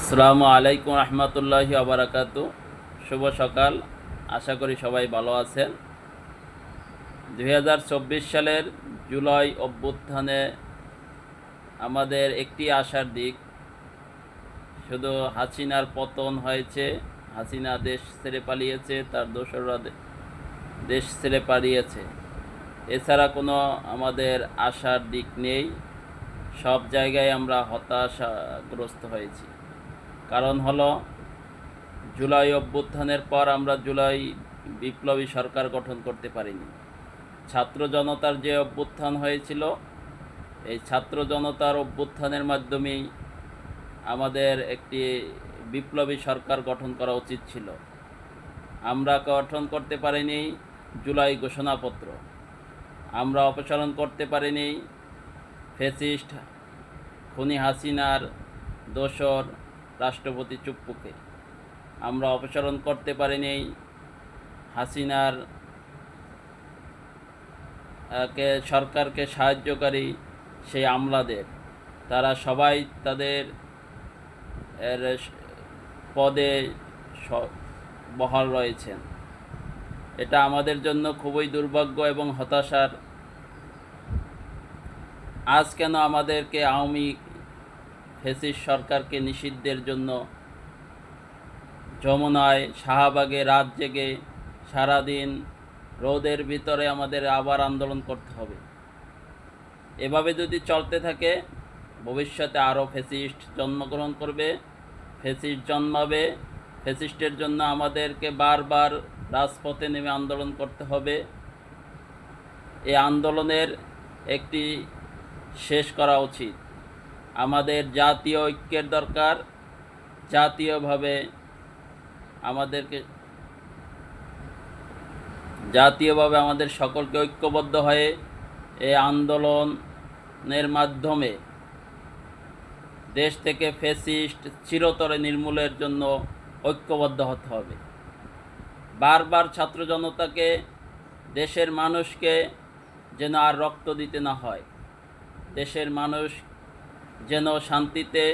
আসসালামু আলাইকুম রহমতুল্লাহি আবরাকাত শুভ সকাল। আশা করি সবাই ভালো আছেন। দুই সালের জুলাই অভ্যুত্থানে আমাদের একটি আশার দিক। শুধু হাসিনার পতন হয়েছে, হাসিনা দেশ ছেড়ে পালিয়েছে, তার দোসররা দেশ ছেড়ে পালিয়েছে। এছাড়া কোনো আমাদের আশার দিক নেই। সব জায়গায় আমরা হতাশাগ্রস্ত হয়েছি। কারণ হলো, জুলাই অভ্যুত্থানের পর আমরা জুলাই বিপ্লবী সরকার গঠন করতে পারিনি। ছাত্র জনতার যে অভ্যুত্থান হয়েছিল, এই ছাত্র জনতার অভ্যুত্থানের মাধ্যমেই আমাদের একটি বিপ্লবী সরকার গঠন করা উচিত ছিল। আমরা গঠন করতে পারিনি জুলাই ঘোষণাপত্র। আমরা অপসারণ করতে পারিনি ফেসিস্ট খুনি হাসিনার দোসর রাষ্ট্রপতি চুপ্পুকে। আমরা অপসারণ করতে পারিনি হাসিনার কে, সরকারকে সাহায্যকারী সেই আমলাদের। তারা সবাই তাদের পদে বহাল রয়েছেন। এটা আমাদের জন্য খুবই দুর্ভাগ্য এবং হতাশার। আজ কেন আমাদেরকে আওয়ামী ফেসিস সরকারকে নিষিদ্ধের জন্য যমুনায় শাহবাগে রাত জেগে সারাদিন রোদের ভিতরে আমাদের আবার আন্দোলন করতে হবে। এভাবে যদি চলতে থাকে, ভবিষ্যতে আরও ফেসিস্ট জন্মগ্রহণ করবে, ফেসিস্ট জন্মাবে, ফেসিস্টের জন্য আমাদেরকে বারবার রাজপথে নেমে আন্দোলন করতে হবে। এই আন্দোলনের একটি শেষ করা উচিত। আমাদের জাতীয় ঐক্যের দরকার, জাতীয়ভাবে আমাদেরকে, জাতীয়ভাবে আমাদের সকলকে ঐক্যবদ্ধ হয়ে এই আন্দোলনের মাধ্যমে দেশ থেকে ফেসিস্ট চিরতরে নির্মূলের জন্য ঐক্যবদ্ধ হতে হবে। বারবার ছাত্র জনতাকে, দেশের মানুষকে যেন আর রক্ত দিতে না হয়। দেশের মানুষ যেন শান্তিতে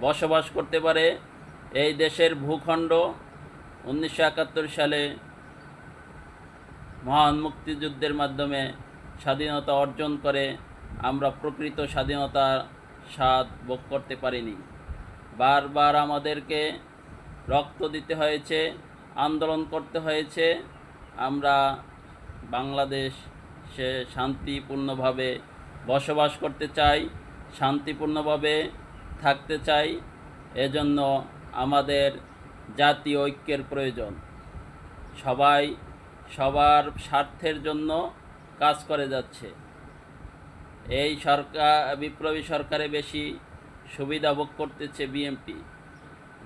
বসবাস করতে পারে এই দেশের ভূখণ্ড উনিশশো একাত্তর সালে মহান মুক্তিযুদ্ধের মাধ্যমে স্বাধীনতা অর্জন করে আমরা প্রকৃত স্বাধীনতার স্বাদ ভোগ করতে পারিনি। বারবার আমাদেরকে রক্ত দিতে হয়েছে, আন্দোলন করতে হয়েছে। আমরা বাংলাদেশ সে শান্তিপূর্ণভাবে বসবাস করতে চাই। শান্তিপূর্ণভাবে থাকতে চাই, এজন্য আমাদের জাতীয় ঐক্যের প্রয়োজন। সবাই সবার স্বার্থের জন্য কাজ করে যাচ্ছে। এই সরকার, বিপ্লবী সরকারে বেশি সুবিধা ভোগ করতেছে বিএমপি।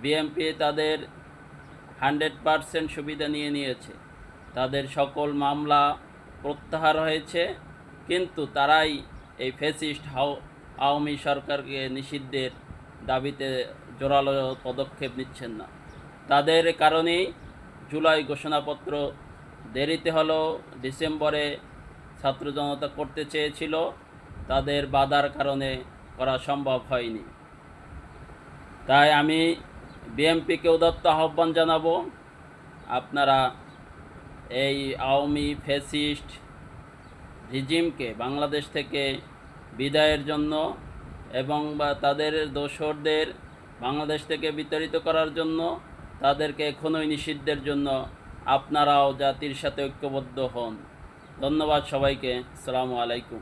বিএমপি তাদের হান্ড্রেড পারসেন্ট সুবিধা নিয়ে নিয়েছে। তাদের সকল মামলা প্রত্যাহার হয়েছে, কিন্তু তারাই এই ফেসিস্ট হাও আওয়ামী সরকারকে নিষিদ্ধের দাবিতে জোরালো পদক্ষেপ নিচ্ছেন না। তাদের কারণেই জুলাই ঘোষণাপত্র দেরিতে হলো, ডিসেম্বরে ছাত্র জনতা করতে চেয়েছিল, তাদের বাধার কারণে করা সম্ভব হয়নি। তাই আমি বিএমপিকে উদত্ত আহ্বান জানাব, আপনারা এই আওয়ামী ফেসিস্ট রিজিমকে বাংলাদেশ থেকে বিদায়ের জন্য এবং বা তাদের দোসরদের বাংলাদেশ থেকে বিতাড়িত করার জন্য তাদেরকে এখনোই নিষিদ্ধের জন্য আপনারাও জাতির সাথে ঐক্যবদ্ধ হন। ধন্যবাদ সবাইকে। সালামু আলাইকুম।